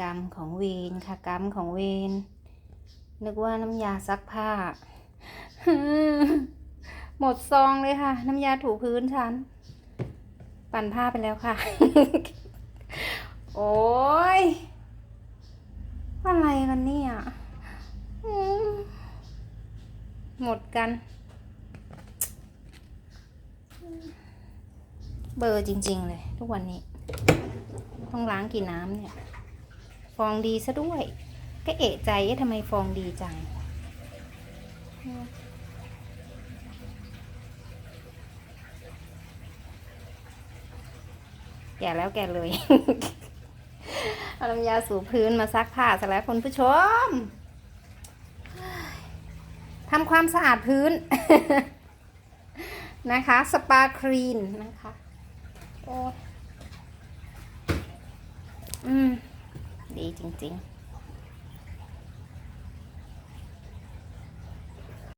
กรรมของเวนค่ะกรรมของเวนนึกว่าน้ำยาซักผ้า หมดซองเลยค่ะ น้ำยาถูพื้นฉัน ปั่นผ้าไปแล้วค่ะ โอ้ยอะไรกันเนี่ยหมดกัน เบอร์จริง ๆ เลย ทุกวันนี้ ต้องล้างกี่น้ำเนี่ย องดีซะด้วย ก็เอะใจทำไมฟองดีจังแก่แล้วแก่เลยเอาน้ำยาสูบพื้นมาซักผ้าซะแล้วคุณผู้ชมทำความสะอาดพื้นนะคะ สปาครีนนะคะ โอ้อืม ดีจริงๆ